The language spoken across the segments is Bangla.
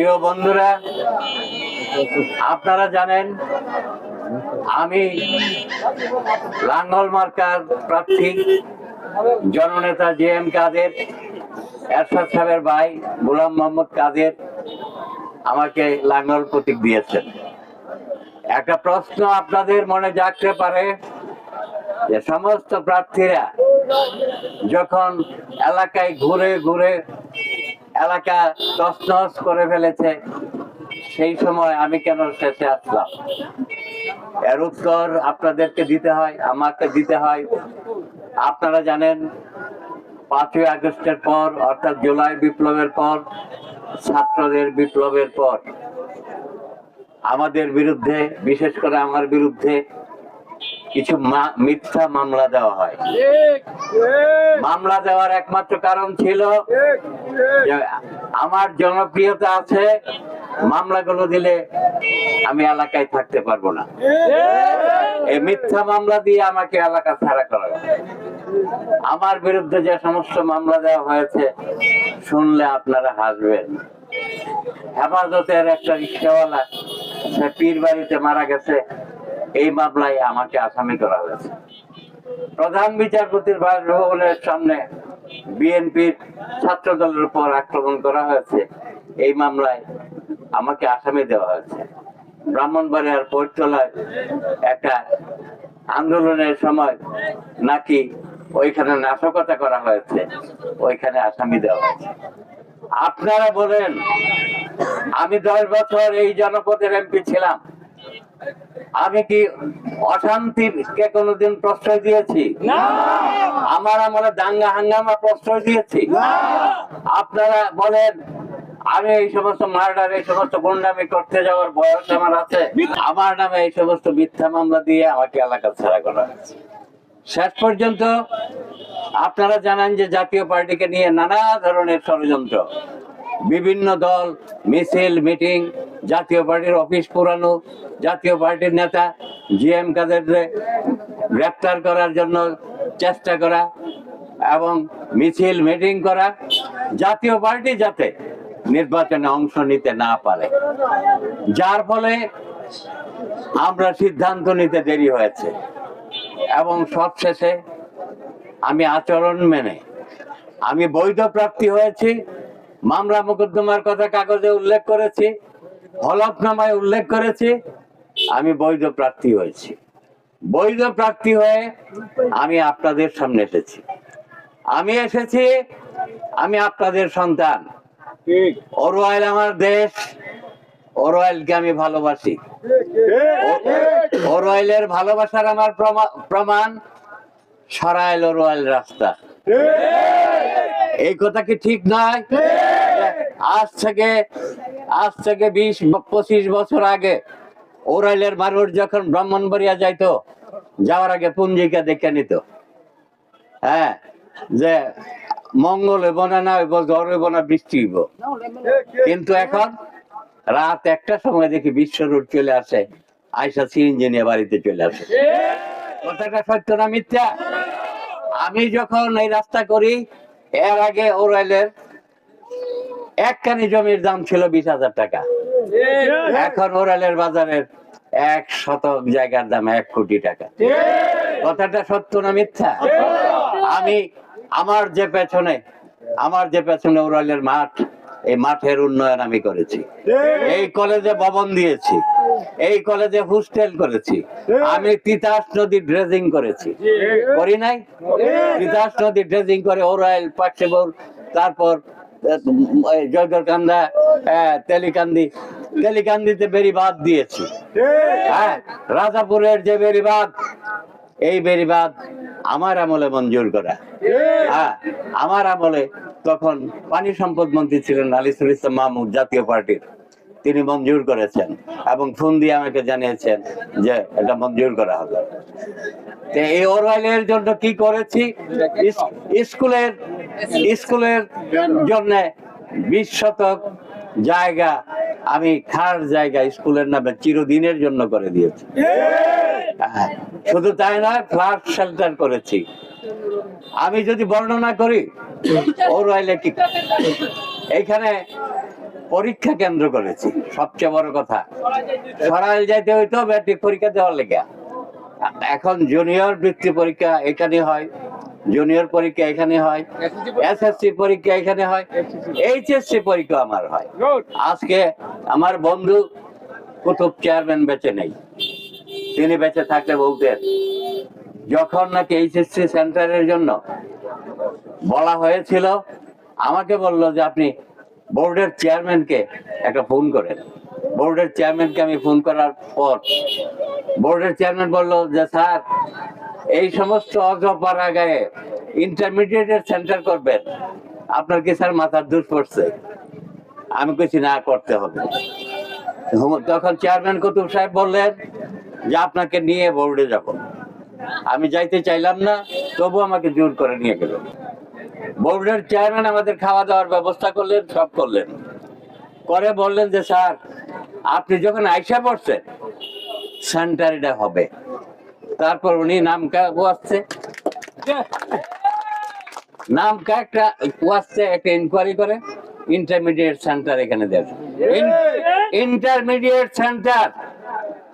প্রিয় বন্ধুরা, আপনারা জানেন, আমি লাঙ্গল মার্কার প্রার্থী, জননেতা জে এম কাদের, এরশাদ সাহেবের ভাই গোলাম মোহাম্মদ কাদের আমাকে লাঙ্গল প্রতীক দিয়েছেন। একটা প্রশ্ন আপনাদের মনে জাগতে পারে যে, সমস্ত প্রার্থীরা যখন এলাকায় ঘুরে ঘুরে এলাকা তছনছ করে ফেলেছে, সেই সময় আমি কেন শেষে আসলাম? এর উত্তর আপনাদেরকে দিতে হয়, আমাকে দিতে হয়। আপনারা জানেন, পাঁচই আগস্টের পর, অর্থাৎ জুলাই বিপ্লবের পর, ছাত্রদের বিপ্লবের পর, আমাদের বিরুদ্ধে, বিশেষ করে আমার বিরুদ্ধে কিছু মিথ্যা মামলা দেওয়া হয়। মামলা দেওয়ার একমাত্র কারণ ছিল আমার জনপ্রিয়তা আছে মামলাগুলো দিলে আমি এলাকায় থাকতে পারব না। এই মিথ্যা মামলা দিয়ে আমাকে এলাকা ছাড়া করা আমার বিরুদ্ধে যে সমস্ত মামলা দেওয়া হয়েছে শুনলে আপনারা হাসবেন। হেফাজতের একটা রিক্সাওয়ালা সে পীর বাড়িতে মারা গেছে। এই মামলায় আমাকে আসামি করা হয়েছে। প্রধান বিচারপতির বাসভবনের সামনে বিএনপির ছাত্র দলের উপর আক্রমণ করা হয়েছে। এই মামলায় আমাকে আসামি দেওয়া হয়েছে। ব্রাহ্মণবাড়িয়ার পৈঠতলায় একটা আন্দোলনের সময় নাকি ওইখানে নাশকতা করা হয়েছে, ওইখানে আসামি দেওয়া হয়েছে। আপনারা বলেন, আমি দশ বছর এই জনপদের এমপি ছিলাম। আমি কি অশান্তিকে কোনোদিন প্রশ্রয় দিয়েছি? আমার আমলে দাঙ্গা হাঙ্গামা প্রশ্রয় দিয়েছি। আপনারা বলেন আমি এই সমস্ত মার্ডার এই সমস্ত গুন্ডামি করতে যাওয়ার বয়স আমার আছে। আমার নামে এই সমস্ত মিথ্যা মামলা দিয়ে আমাকে এলাকা ছাড়া করা শেষ পর্যন্ত আপনারা জানান যে জাতীয় পার্টিকে নিয়ে নানা ধরনের ষড়যন্ত্র। বিভিন্ন দল, মিছিল, মিটিং, জাতীয় পার্টির অফিস পুরানো, জাতীয় পার্টির নেতা জি এম কাদের গ্রেপ্তার করার জন্য চেষ্টা করা এবং মিছিল, মিটিং করা, জাতীয় পার্টি যাতে নির্বাচনে অংশ নিতে না পারে। যার ফলে আমরা সিদ্ধান্ত নিতে দেরি হয়েছে এবং সবশেষে আমি আচরণ মেনে, আমি বৈধ প্রাপ্তি হয়েছি মামলা মোকদ্দমার কথা কাগজে উল্লেখ করেছি হলফনামায় উল্লেখ করেছি আমি বৈধ প্রার্থী হয়েছি। বৈধ প্রার্থী হয়ে আমি আপনাদের সামনে এসেছি। আমি এসেছি আমি আপনাদের সন্তান। ওরওয়াইল আমার দেশ ওরওয়াইলকে আমি ভালোবাসি। ওরওয়াইলের ভালোবাসার আমার প্রমা- প্রমাণ সরাইল ওরওয়াইল রাস্তা। এই কথা কি ঠিক নয়? আজ থেকে আজ থেকে বিশ, পঁচিশ বছর আগে ওরাইলের মানুষ যখন ব্রাহ্মণবাড়িয়া যাইতো, যাওয়ার আগে পুঞ্জিকা দেখে নিত। হ্যাঁ যে মঙ্গল হইব না না হইব জ্বর হইব না, বৃষ্টি হইব। কিন্তু এখন রাত একটা সময় দেখি বিশ্ব রোড চলে আসে, আইসা সি ইঞ্জিনিয়ার বাড়িতে চলে আসে। কথাটা সত্য না মিথ্যা? আমি যখন এই রাস্তা করি এর আগে ওরাইলের একখানি জমির দাম ছিল বিশ হাজার টাকা। এখন ওরালের বাজারের এক শতক জায়গার দাম এক কোটি টাকা। কথাটা সত্য না মিথ্যা? আমি আমার যে পেছনে আমার যে পেছনে ওরালের মাঠ এই মাঠের উন্নয়ন আমি করেছি। এই কলেজে ভবন দিয়েছি। এই কলেজে হোস্টেল করেছি। আমি তিতাস নদী ড্রেজিং করেছি। করি নাই? তিতাস নদী ড্রেজিং করে ওরাইল পাকসেবল তারপর জয়গরকান্দা তেলিকান্দি। তেলিকান্দিতে বেরিবাদ দিয়েছি। হ্যাঁ রাজাপুরের যে বেরিবাদ এই বেরিবাদ আমার আমলে মঞ্জুর করা। হ্যাঁ আমার আমলে তখন পানি সম্পদ মন্ত্রী ছিলেন আলিসুল ইসলাম মাহমুদ জাতীয় পার্টির। তিনি মঞ্জুর করেছেন এবং ফোন দিয়ে আমাকে জানিয়েছেন যে এটা মঞ্জুর করা হবে। এই ওরওয়াইলের জন্য কি করেছি? স্কুলের স্কুলের জন্য বিশ শতক জায়গা আমি খার জায়গা স্কুলের নামে চিরদিনের জন্য করে দিয়েছি। হ্যাঁ, শুধু তাই নয় ফ্লাড শেল্টার করেছি। আমি যদি বর্ণনা করি এইখানে পরীক্ষা কেন্দ্র করেছি সবচেয়ে বড় কথা। সরাইল যাইতে হইতো ম্যাট্রিক পরীক্ষা দেওয়ার লেগে। এখন জুনিয়র বৃত্তি পরীক্ষা এখানে হয় জুনিয়র পরীক্ষা এখানে হয় এসএসসি পরীক্ষা এখানে হয় এইচএসসি পরীক্ষা আমার হয়। আজকে আমার বন্ধু কুতুব চেয়ারম্যান বেঁচে নেই। তিনি বেঁচে থাকলে বলতেন যখন নাকি এইচএসসি সেন্টারের জন্য বলা হয়েছিল, আমাকে বলল যে আপনি বোর্ডের চেয়ারম্যানকে একটা ফোন করেন। বোর্ডের চেয়ারম্যানকে আমি ফোন করার পর বোর্ডের চেয়ারম্যান বলল যে, স্যার, এই সমস্ত অজপাড়া গায়ে ইন্টারমিডিয়েটের সেন্টার করবেন। আপনার কি স্যার মাথার দূর পড়ছে? আমি কিছু না, করতে হবে তখন চেয়ারম্যান কুতুব সাহেব বললেন যে আপনাকে নিয়ে বোর্ডে যাব। আমি যাইতে চাইলাম না তবু আমাকে জোর করে নিয়ে গেল। বোর্ডের চেয়ারম্যান আমাদের খাওয়া দাওয়ার ব্যবস্থা করলেন সব করলেন। করে বললেন যে স্যার আপনি যখন আইসা পড়ছেন সেন্টারিটা হবে। তারপর উনি নাম আসছে। নাম একটা ওয়াসছে একটা ইনকোয়ারি করে। ইন্টারমিডিয়েট সেন্টার এখানে দেবে ইন্টারমিডিয়েট সেন্টার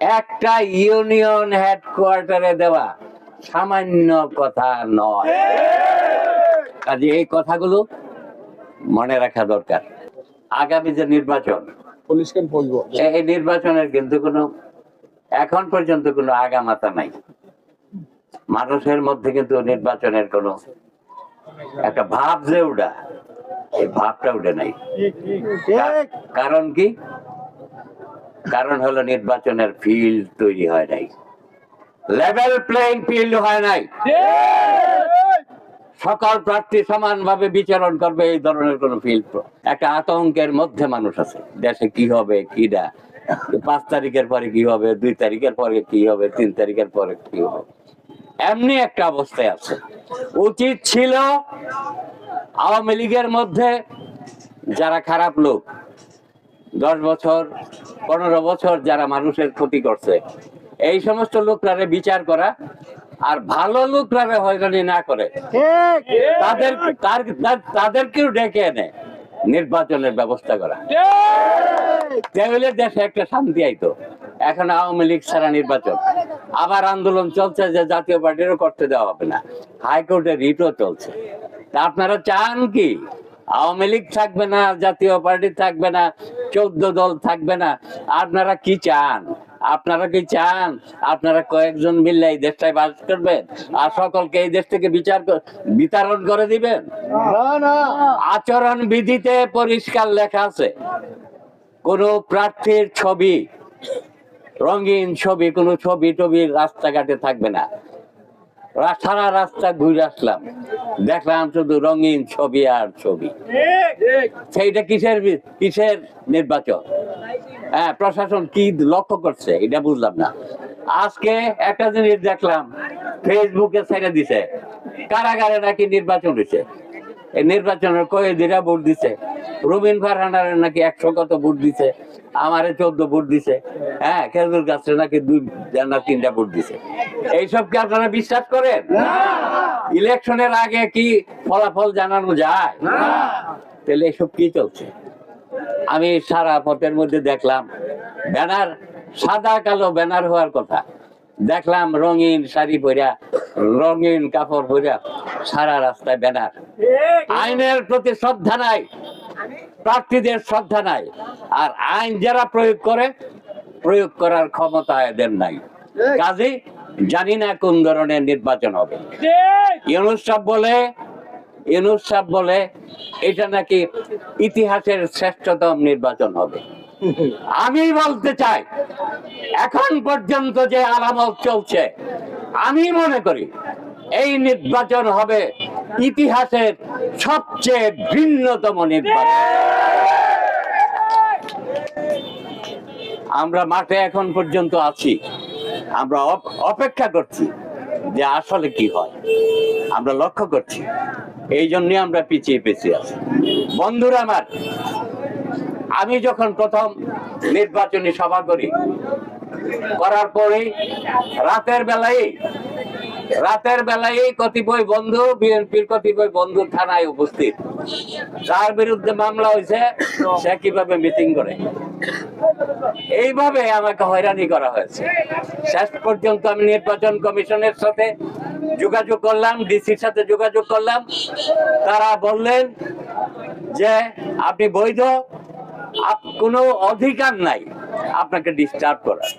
একটা ইউনিয়ন হেডকোয়ার্টারে দেওয়া সামান্য কথা নয়। কাজে এই কথাগুলো মনে রাখা দরকার। আগামী যে নির্বাচন এই নির্বাচনের কিন্তু কোনো এখন পর্যন্ত কোনো আগামাতা নাই। মানুষের মধ্যে কিন্তু নির্বাচনের কোনো একটা ভাব যে উঠা এই ভাবটা উঠে নাই। কারণ কি? কারণ হলো নির্বাচনের ফিল্ড তৈরি হয় নাই। লেভেল প্লেইং ফিল্ড হয় নাই। সকল প্রার্থী সমানভাবে বিচারণ করবে, এই ধরনের কোন ফিল্ড একটা আতঙ্কের মধ্যে মানুষ আছে। দেশে কি হবে, কি না? পাঁচ তারিখের পরে কি হবে, দুই তারিখের পরে কি হবে, তিন তারিখের পরে কি হবে? এমনি একটা অবস্থায় আছে। উচিত ছিল আওয়ামী লীগের মধ্যে যারা খারাপ লোক দশ বছর পনেরো বছর যারা মানুষের ক্ষতি করছে। এই সমস্ত লোকরারে বিচার করা আর ভালো লোকরারে হয়রানি না করে। তাদের তাদেরকেও ডেকে এনে নির্বাচনের ব্যবস্থা করা। তাহলে দেশে একটা শান্তি আইতো। এখন আওয়ামী লীগ ছাড়া নির্বাচন। আবার আন্দোলন চলছে যে জাতীয় পার্টিরও করতে দেওয়া হবে না। হাইকোর্টে রিটও চলছে। তা আপনারা চান কি? আওয়ামী লীগ থাকবে না জাতীয় পার্টি থাকবে না চৌদ্দ দল থাকবে না। আপনারা কি চান? আপনারা কি চান? আপনারা কয়েকজন মিললে এই দেশটায় বাস করবেন আর সকলকে এই দেশ থেকে বিচার বিতরণ করে দিবেন? আচরণ বিধিতে পরিষ্কার লেখা আছে। কোন প্রার্থীর ছবি রঙিন ছবি কোন ছবি টবি রাস্তাঘাটে থাকবে না। সারা রাস্তা ঘুরে আসলাম। দেখলাম শুধু রঙিন ছবি আর ছবি। সেইটা কিসের কিসের নির্বাচন? হ্যাঁ প্রশাসন কি লক্ষ্য করছে এটা বুঝলাম না। আজকে একটা জিনিস দেখলাম ফেসবুকে ছেড়ে দিছে। কারাগারে নাকি নির্বাচন হয়েছে। নির্বাচনের কয়েদিরা ভোট দিছে? রবিন ফারহানারে নাকি একশো কত ভোট দিছে? আমারে চোদ্দ ভোট দিছে। হ্যাঁ খেজুর গাছে নাকি দুই না তিনটা ভোট দিছে। এইসব কি আপনারা বিশ্বাস করেন? ইলেকশনের আগে কি ফলাফল জানানো যায়? তাহলে এসব কি চলছে? আমি সারা পথের মধ্যে দেখলাম ব্যানার সাদা কালো ব্যানার হওয়ার কথা। দেখলাম রঙিন শাড়ি পরা রঙিন কাপড় পরা সারা রাস্তায় ব্যানার। আইনের প্রতি শ্রদ্ধা নাই, প্রার্থীদের শ্রদ্ধা নাই, আর আইন যারা প্রয়োগ করে, প্রয়োগ করার ক্ষমতা এদের নাই। কাজে, জানি না কোন ধরনের নির্বাচন হবে। ইউনুস বলে ইউনুস বলে, এটা নাকি ইতিহাসের শ্রেষ্ঠতম নির্বাচন হবে। আমি বলতে চাই, এখন পর্যন্ত যে আলামত চলছে, আমি মনে করি এই নির্বাচন হবে ইতিহাসের সবচেয়ে ভিন্নতম নির্বাচন। আমরা মাঠে এখন পর্যন্ত আছি, আমরা অপেক্ষা করছি যে আসলে কি হয়। আমরা লক্ষ্য করছি, এই জন্য আমরা পিছিয়ে পিছিয়ে আছি। বন্ধুরা আমার আমি যখন প্রথম নির্বাচনী সভা করি, করার পরে রাতের বেলায় রাতের বেলায় কতিপয় বন্ধু, বিএনপির কতিপয় বন্ধু থানায় উপস্থিত। যার বিরুদ্ধে মামলা হয়েছে, সে কীভাবে মিটিং করে? এইভাবে আমাকে হয়রানি করা হয়েছে। শেষ পর্যন্ত আমি নির্বাচন কমিশনের সাথে যোগাযোগ করলাম, ডিসির সাথে যোগাযোগ করলাম। তারা বললেন যে, আপনি বৈধ কোনো অধিকার নাই আপনাকে ডিস্টার্ব করার।